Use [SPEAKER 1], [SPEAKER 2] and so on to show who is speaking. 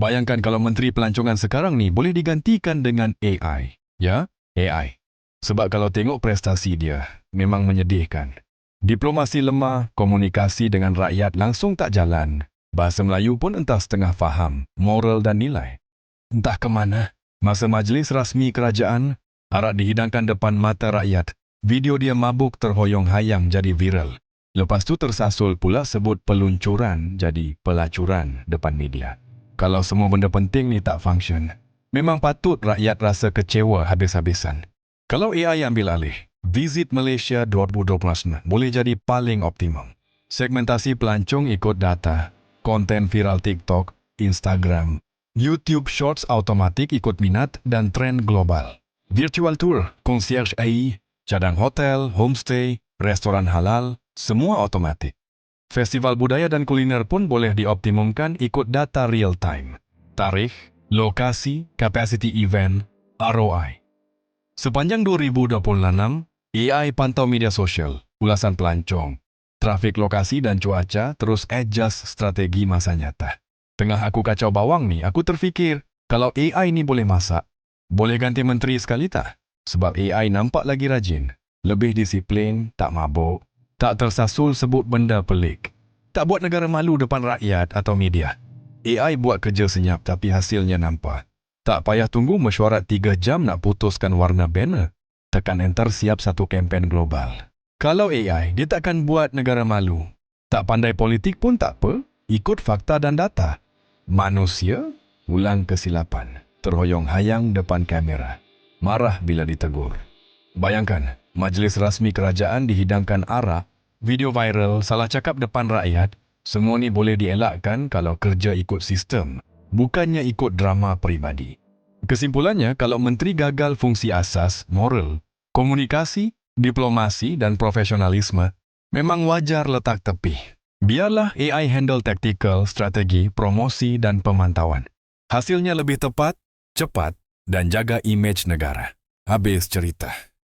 [SPEAKER 1] Bayangkan kalau Menteri Pelancongan sekarang ni boleh digantikan dengan AI. Ya, AI. Sebab kalau tengok prestasi dia, memang menyedihkan. Diplomasi lemah, komunikasi dengan rakyat langsung tak jalan. Bahasa Melayu pun entah setengah faham, moral dan nilai. Entah ke mana. Masa majlis rasmi kerajaan, harap dihidangkan depan mata rakyat. Video dia mabuk terhoyong hayang jadi viral. Lepas tu tersasul pula sebut peluncuran jadi pelacuran depan media. Kalau semua benda penting ni tak function, memang patut rakyat rasa kecewa habis-habisan. Kalau AI ambil alih, Visit Malaysia 2020 boleh jadi paling optimum. Segmentasi pelancong ikut data, konten viral TikTok, Instagram, YouTube Shorts automatik ikut minat dan trend global. Virtual tour, concierge AI, cadang hotel, homestay, restoran halal, semua otomatik. Festival budaya dan kuliner pun boleh dioptimumkan ikut data real time. Tarikh, lokasi, capacity event, ROI. Sepanjang 2026, AI pantau media sosial, ulasan pelancong, trafik lokasi dan cuaca terus adjust strategi masa nyata. Tengah aku kacau bawang ni, aku terfikir, kalau AI ni boleh masak, boleh ganti menteri sekali tak? Sebab AI nampak lagi rajin, lebih disiplin, tak mabuk, tak tersasul sebut benda pelik. Tak buat negara malu depan rakyat atau media. AI buat kerja senyap tapi hasilnya nampak. Tak payah tunggu mesyuarat 3 jam nak putuskan warna banner. Tekan enter siap satu kempen global. Kalau AI, dia takkan buat negara malu. Tak pandai politik pun tak apa. Ikut fakta dan data. Manusia, ulang kesilapan. Terhoyong hayang depan kamera. Marah bila ditegur. Bayangkan, majlis rasmi kerajaan dihidangkan arah, video viral, salah cakap depan rakyat, semua ni boleh dielakkan kalau kerja ikut sistem, bukannya ikut drama peribadi. Kesimpulannya, kalau menteri gagal fungsi asas, moral, komunikasi, diplomasi dan profesionalisme, memang wajar letak tepi. Biarlah AI handle taktikal, strategi, promosi dan pemantauan. Hasilnya lebih tepat, cepat dan jaga imej negara. Habis cerita.